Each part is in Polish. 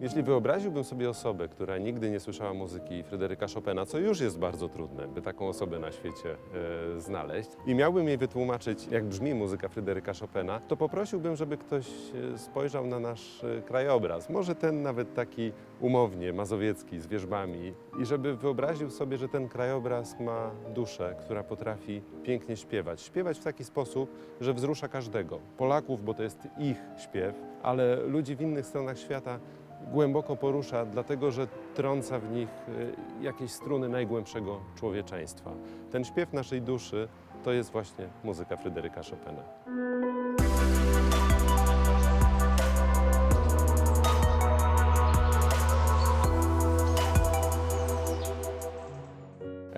Jeśli wyobraziłbym sobie osobę, która nigdy nie słyszała muzyki Fryderyka Chopina, co już jest bardzo trudne, by taką osobę na świecie e, znaleźć, i miałbym jej wytłumaczyć, jak brzmi muzyka Fryderyka Chopina, to poprosiłbym, żeby ktoś e, spojrzał na nasz e, krajobraz. Może ten nawet taki umownie, mazowiecki, z wierzbami, i żeby wyobraził sobie, że ten krajobraz ma duszę, która potrafi pięknie śpiewać. Śpiewać w taki sposób, że wzrusza każdego. Polaków, bo to jest ich śpiew, ale ludzi w innych stronach świata głęboko porusza, dlatego że trąca w nich y, jakieś struny najgłębszego człowieczeństwa. Ten śpiew naszej duszy to jest właśnie muzyka Fryderyka Chopina.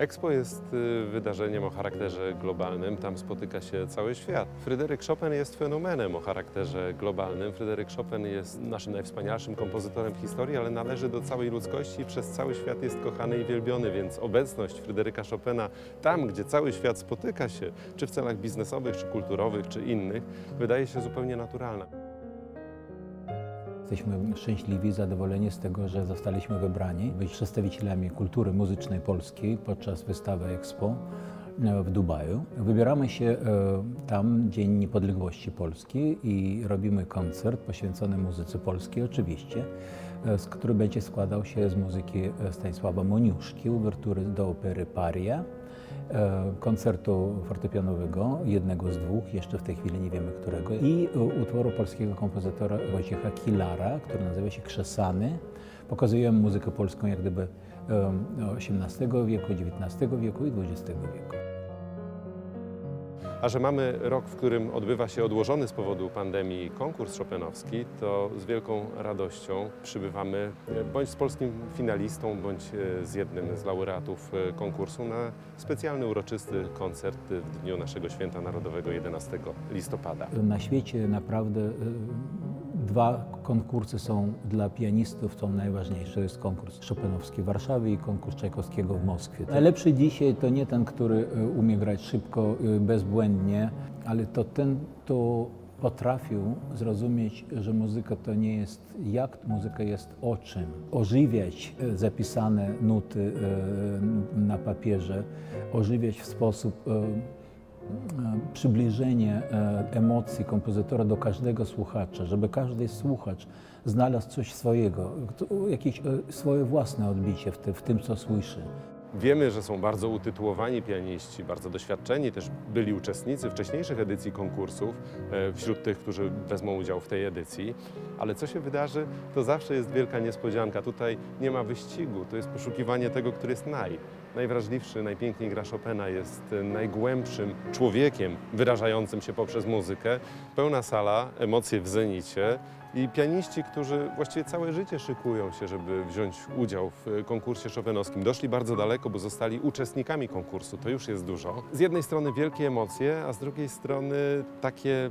Expo jest y, wydarzeniem o charakterze globalnym, tam spotyka się cały świat. Fryderyk Chopin jest fenomenem o charakterze globalnym. Fryderyk Chopin jest naszym najwspanialszym kompozytorem w historii, ale należy do całej ludzkości i przez cały świat jest kochany i wielbiony, więc obecność Fryderyka Chopina tam, gdzie cały świat spotyka się, czy w celach biznesowych, czy kulturowych, czy innych, wydaje się zupełnie naturalna. Jesteśmy szczęśliwi, zadowoleni z tego, że zostaliśmy wybrani być przedstawicielami kultury muzycznej polskiej podczas wystawy Expo e, w Dubaju. Wybieramy się e, tam Dzień Niepodległości Polski i robimy koncert poświęcony muzyce polskiej oczywiście, e, który będzie składał się z muzyki Stanisława Moniuszki, uwertury do opery Paria, koncertu fortepianowego, jednego z dwóch, jeszcze w tej chwili nie wiemy którego, i e, utworu polskiego kompozytora Wojciecha Kilara, który nazywa się Krzesany. Pokazujemy muzykę polską jak gdyby XVIII wieku, XIX wieku i XX wieku. A że mamy rok, w którym odbywa się odłożony z powodu pandemii konkurs chopinowski, to z wielką radością przybywamy e, bądź z polskim finalistą, bądź e, z jednym z laureatów e, konkursu na specjalny uroczysty koncert w dniu naszego święta narodowego 11 listopada. Na świecie naprawdę dwa konkursy są dla pianistów, są najważniejsze. To jest konkurs Chopinowski w Warszawie i konkurs Czajkowskiego w Moskwie. Najlepszy dzisiaj to nie ten, który e, umie grać szybko, e, bezbłędnie, ale to ten, kto potrafił zrozumieć, że muzyka to nie jest jak, muzyka jest o czym. Ożywiać e, zapisane nuty na papierze, ożywiać w sposób przybliżenie e, emocji kompozytora do każdego słuchacza, żeby każdy słuchacz znalazł coś swojego, jakieś e, swoje własne odbicie w, ty, w tym, co słyszy. Wiemy, że są bardzo utytułowani pianiści, bardzo doświadczeni, też byli uczestnicy wcześniejszych edycji konkursów, e, wśród tych, którzy wezmą udział w tej edycji. Ale co się wydarzy, to zawsze jest wielka niespodzianka. Tutaj nie ma wyścigu, to jest poszukiwanie tego, który jest naj. Najwrażliwszy, najpiękniej gra Chopina jest najgłębszym człowiekiem wyrażającym się poprzez muzykę. Pełna sala, emocje w zenicie i pianiści, którzy właściwie całe życie szykują się, żeby wziąć udział w konkursie chopinowskim. Doszli bardzo daleko, bo zostali uczestnikami konkursu. To już jest dużo. Z jednej strony wielkie emocje, a z drugiej strony takie e,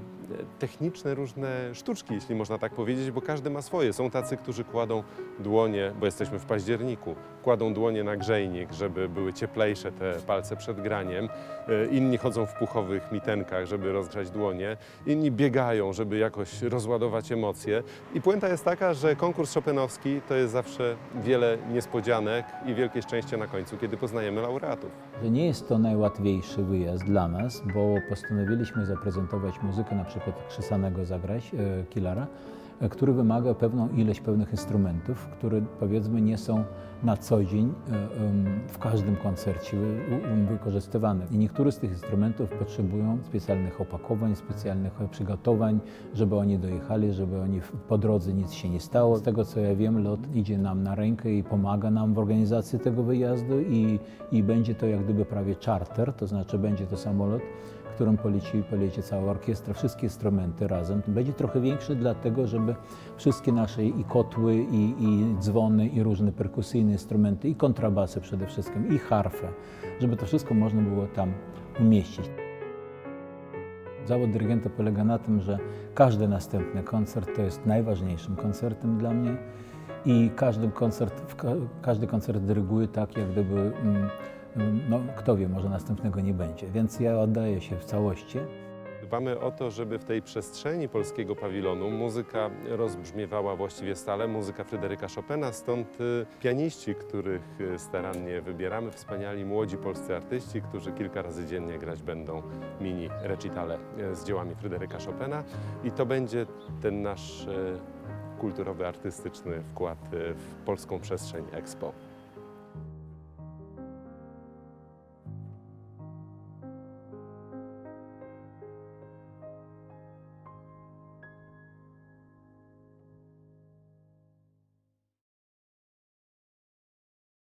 techniczne różne sztuczki, jeśli można tak powiedzieć, bo każdy ma swoje. Są tacy, którzy kładą dłonie, bo jesteśmy w październiku, kładą dłonie na grzejnik, żeby były cieplejsze te palce przed graniem. E, Inni chodzą w puchowych mitenkach, żeby rozgrzać dłonie. Inni biegają, żeby jakoś rozładować emocje. I puenta jest taka, że konkurs chopinowski to jest zawsze wiele niespodzianek i wielkie szczęście na końcu, kiedy poznajemy laureatów. Nie jest to najłatwiejszy wyjazd dla nas, bo postanowiliśmy zaprezentować muzykę na przykład Krzysanego zagrać, e, Kilara, który wymaga pewną ilość pewnych instrumentów, które powiedzmy nie są na co dzień e, w każdym koncercie u- wykorzystywane. I niektóre z tych instrumentów potrzebują specjalnych opakowań, specjalnych e, przygotowań, żeby oni dojechali, żeby oni po drodze nic się nie stało. Z tego co ja wiem, LOT idzie nam na rękę i pomaga nam w organizacji tego wyjazdu i, i będzie to jak gdyby prawie charter, to znaczy będzie to samolot, którym poleci, poleci cała orkiestra, wszystkie instrumenty razem. Będzie trochę większy dlatego, żeby wszystkie nasze i kotły, i, i dzwony, i różne perkusyjne instrumenty, i kontrabasy przede wszystkim, i harfę, żeby to wszystko można było tam umieścić. Zawód dyrygenta polega na tym, że każdy następny koncert to jest najważniejszym koncertem dla mnie i każdy koncert, każdy koncert dyryguję tak, jak gdyby, mm, no kto wie, może następnego nie będzie. Więc ja oddaję się w całości. Dbamy o to, żeby w tej przestrzeni polskiego pawilonu muzyka rozbrzmiewała właściwie stale, muzyka Fryderyka Chopina, stąd y, pianiści, których y, starannie wybieramy, wspaniali młodzi polscy artyści, którzy kilka razy dziennie grać będą mini recitale y, z dziełami Fryderyka Chopina i to będzie ten nasz kulturowy, artystyczny wkład w polską przestrzeń Expo.